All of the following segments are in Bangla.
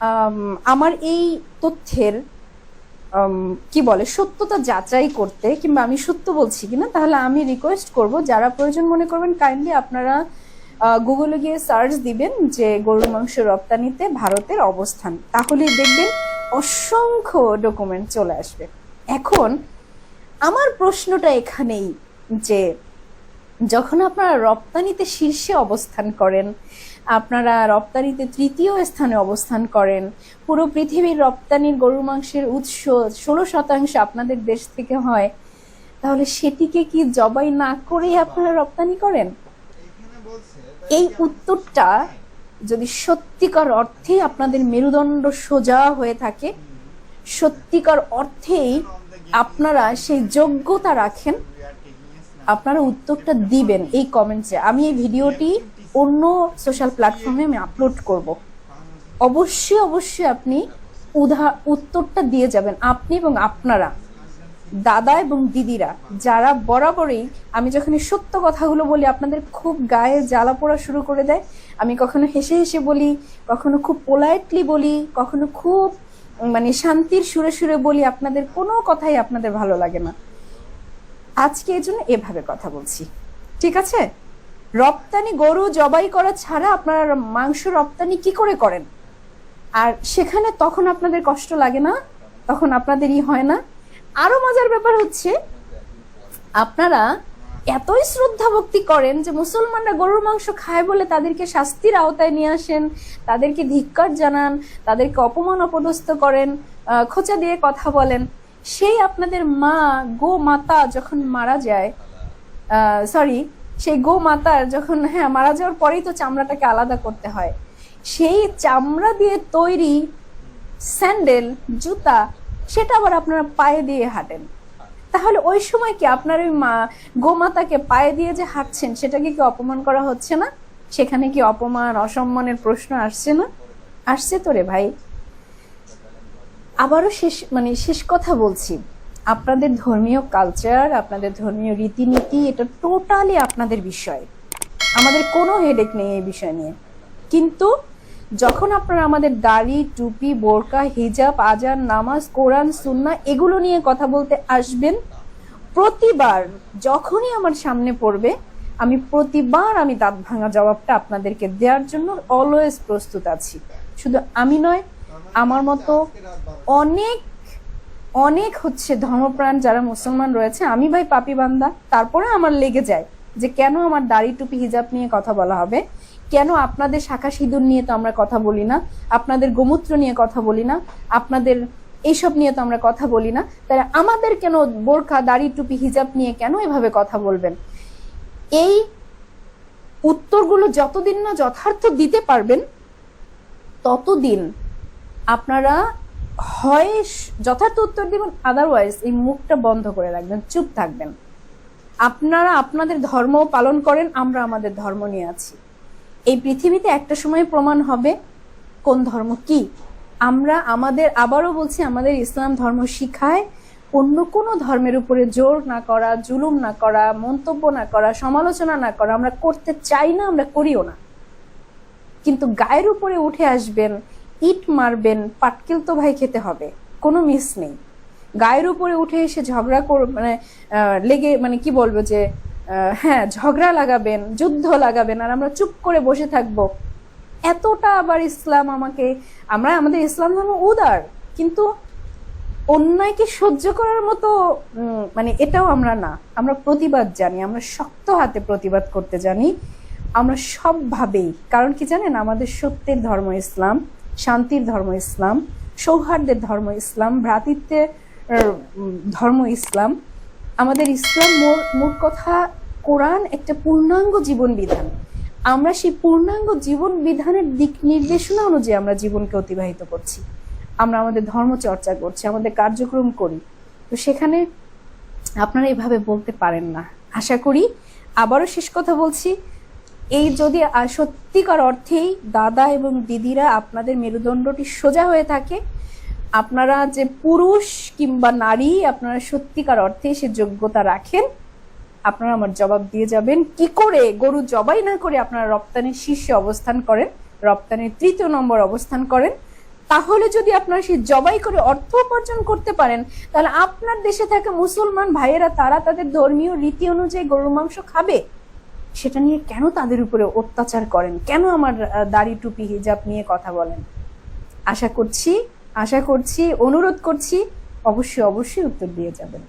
আম, আমার এই তথ্যের কি বলে সত্যতা যাচাই করতে কিংবা আমি সত্য বলছি কিনা তাহলে আমি রিকোয়েস্ট করব যারা প্রয়োজন মনে করবেন কাইন্ডলি আপনারা গুগলে গিয়ে সার্চ দিবেন যে গরুর মাংস রপ্তানিতে ভারতের অবস্থান। তাহলেই দেখবেন অসংখ্য ডকুমেন্ট চলে আসবে। এখন আমার প্রশ্নটা এখানেই যে যখন আপনারা রপ্তানিতে শীর্ষে অবস্থান করেন আপনারা রপ্তানিতে তৃতীয় স্থানে অবস্থান করেন। পুরো পৃথিবীর রপ্তানির গরুর মাংসের উৎস ষোলো শতাংশ আপনাদের দেশ থেকে হয়। তাহলে সেটিকে কি জবাই না করেই আপনারা রপ্তানি করেন? এই উত্তরটা যদি সত্যিকার অর্থে আপনাদের মেরুদণ্ড সোজা হয়ে থাকে, সত্যিকার অর্থেই আপনারা সেই যোগ্যতা রাখেন। আপনারা উত্তরটা দিবেন এই কমেন্টসে। আমি এই ভিডিওটি অন্য সোশ্যাল প্ল্যাটফর্মে আমি আপলোড করব। অবশ্যই অবশ্যই আপনি উদা উত্তরটা দিয়ে যাবেন, আপনি এবং আপনারা, দাদা এবং দিদিরা, যারা বরাবরই আমি যখন সত্য কথাগুলো বলি, আপনাদের খুব গায়ে জ্বালা পোড়া শুরু করে দেয়। আমি কখনো হেসে হেসে বলি, কখনো খুব পোলাইটলি বলি, কখনো খুব মানে শান্তির সুরে সুরে বলি, আপনাদের কোনো কথাই আপনাদের ভালো লাগে না। আজকে এই জন্য এভাবে কথা বলছি। ঠিক আছে? রপ্তানি গরু জবাই করা ছাড়া আপনারা মাংস রপ্তানি কি করে করেন? আর সেখানে তখন আপনাদের কষ্ট লাগে না? তখন আপনাদেরই হয় না? আরও মজার ব্যাপার হচ্ছে, আপনারা এতই শ্রদ্ধা ভক্তি করেন যে মুসলমানরা গরুর মাংস খায় বলে তাদেরকে শাস্তির আওতায় নিয়ে আসেন, তাদেরকে ধিক্কার জানান, তাদেরকে অপমান অপদস্থ করেন খোঁচা দিয়ে কথা বলেন। সেই আপনাদের মা, গো মাতা যখন মারা যায় সরি সেই গো মাতার যখন হ্যাঁ মারা যাওয়ার পরেই তো চামড়াটাকে আলাদা করতে হয়। সেই চামড়া দিয়ে তৈরি স্যান্ডেল, জুতা, সেটা আবার আপনারা পায়ে দিয়ে হাঁটেন। তাহলে ওই সময় কি আপনার ওই মা, গোমাতাকে পায়ে দিয়ে যে হাঁটছেন, সেটাকে কি অপমান করা হচ্ছে না? সেখানে কি অপমান, অসম্মানের প্রশ্ন আসছে না? আসছে তো রে ভাই। আবারও শেষ মানে শেষ কথা বলছি। আপনাদের ধর্মীয় কালচার আপনাদের ধর্মীয় রীতিনীতি, এটা টোটালি আপনাদের বিষয়। আমাদের কোনো হেডেক নেই এই বিষয় নিয়ে। কিন্তু যখন আপনারা আমাদের দাড়ি, টুপি, বোরকা, হিজাব, আজান, নামাজ, কোরআন সুন্না এগুলো নিয়ে কথা বলতে আসবেন, প্রতিবার যখনই আমার সামনে পড়বে, আমি প্রতিবার আমি দাঁত ভাঙা জবাবটা আপনাদেরকে দেওয়ার জন্য অলওয়েজ প্রস্তুত আছি। শুধু আমি নয়, আমার মতো অনেক অনেক হচ্ছে ধর্মপ্রাণ যারা মুসলমান রয়েছে, আমি ভাই পাপি বান্দা, তারপরে আমার লেগে যায় যে কেন আমার দাড়ি টুপি হিজাব নিয়ে কথা বলা হবে? কেন আপনাদের শাখা সিঁদুর নিয়ে তো আমরা কথা বলি না? আপনাদের গোমূত্র নিয়ে কথা বলি না? আপনাদের এইসব নিয়ে তো আমরা কথা বলি না? তাই আমাদের কেন বোরখা, দাড়ি টুপি, হিজাব নিয়ে কেন এভাবে কথা বলবেন? এই উত্তরগুলো যতদিন না যথার্থ দিতে পারবেন, ততদিন আপনারা হয় যথার্থ উত্তর দিবেন আদারওয়াইজ এই মুখটা বন্ধ করে রাখবেন, চুপ থাকবেন। আপনারা আপনাদের ধর্ম পালন করেন, আমরা আমাদের ধর্ম নিয়ে আছি। এই পৃথিবীতে একটা সময় প্রমাণ হবে কোন ধর্ম কি। আমরা আমাদের, আবারও বলছি, আমাদের ইসলাম ধর্ম শিখায় অন্য কোনো ধর্মের উপরে জোর না করা, জুলুম না করা, মন্তব্য না করা, সমালোচনা না করা, আমরা করতে চাই না, আমরা করিও না। কিন্তু গায়ের উপরে উঠে আসবেন ইট মারবেন, পাটকেল তো ভাই খেতে হবে। কোনো মিস নেই। গায়ের উপরে উঠে এসে ঝগড়া কর মানে লেগে মানে কি বলব যে হ্যাঁ ঝগড়া লাগাবেন, যুদ্ধ লাগাবেন, আর আমরা চুপ করে বসে থাকব। এতটা আবার ইসলাম আমাকে, আমরা আমাদের ইসলাম ধর্ম উদার, কিন্তু অন্যায়কে সহ্য করার মতো মানে এটাও আমরা না। আমরা প্রতিবাদ জানি, আমরা শক্ত হাতে প্রতিবাদ করতে জানি। আমরা সবভাবেই, কারণ কি জানেন? আমাদের সত্যের ধর্ম ইসলাম। শান্তির ধর্ম ইসলাম, সৌহার্দ্যের ধর্ম ইসলাম, ভ্রাতৃত্বের ধর্ম ইসলাম। আমাদের ইসলাম মোট কথা কোরআন একটা পূর্ণাঙ্গ জীবন বিধান আমরা সেই পূর্ণাঙ্গ জীবন বিধানের দিক নির্দেশনা অনুযায়ী আমরা জীবনকে অতিবাহিত করছি। আমরা আমাদের ধর্ম চর্চা করছি, আমাদের কার্যক্রম করি। তো সেখানে আপনারা এভাবে বলতে পারেন না। আশা করি আবারও শেষ কথা বলছি। এই যদি সত্যিকার অর্থেই দাদা এবং দিদিরা আপনাদের মেরুদণ্ডটি সোজা হয়ে থাকে, আপনারা যে পুরুষ কিংবা নারী আপনারা সত্যিকার অর্থে সে যোগ্যতা রাখেন, আপনারা আমার জবাব দিয়ে যাবেন, কি করে গরু জবাই না করে আপনারা রপ্তানির শীর্ষে অবস্থান করেন, রপ্তানির তৃতীয় নম্বর অবস্থান করেন, তাহলে যদি আপনারা সেই জবাই করে অর্থ উপার্জন করতে পারেন, তাহলে আপনার দেশে থাকা মুসলমান ভাইয়েরা, তারা তাদের ধর্মীয় রীতি অনুযায়ী গরুর মাংস খাবে। সেটা নিয়ে কেন তাদের উপরে অত্যাচার করেন? কেন আমার দাড়ি টুপি, হিজাব নিয়ে কথা বলেন? আশা করছি আশা করছি, অনুরোধ করছি, অবশ্যই অবশ্যই উত্তর দিয়ে যাবেন।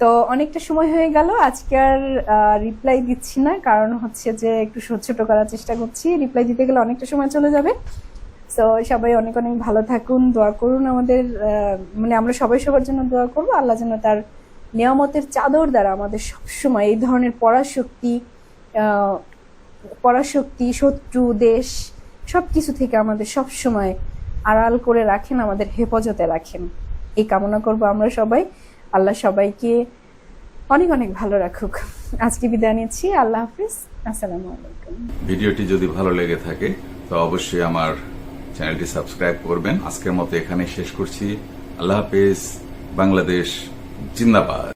তো অনেকটা সময় হয়ে গেল, আজকে আর রিপ্লাই দিচ্ছি না, কারণ হচ্ছে যে একটু ছোট করার চেষ্টা করছি। রিপ্লাই দিতে গেলে অনেকটা সময় চলে যাবে। তো সবাই অনেক অনেক ভালো থাকুন, দোয়া করুন আমাদের মানে আমরা সবাই সবার জন্য দোয়া করব। আল্লাহ যেন তার নিয়ামতের চাদর দ্বারা আমাদের সবসময় এই ধরনের পড়াশক্তি পরাশক্তি, শত্রু, দেশ সব কিছু থেকে আমাদের সব সময় আড়াল করে রাখেন, আমাদের হেফাজতে রাখেন। এই কামনা করব আমরা সবাই। আল্লাহ সবাইকে অনেক অনেক ভালো রাখুক। আজকে বিদায় নিচ্ছি। আল্লাহ হাফিজ। আসসালামু আলাইকুম। ভিডিওটি যদি ভালো লেগে থাকে, তো অবশ্যই আমার চ্যানেলটি সাবস্ক্রাইব করবেন। আজকের মতো এখানে শেষ করছি। আল্লাহ হাফিজ। বাংলাদেশ জিন্দাবাদ।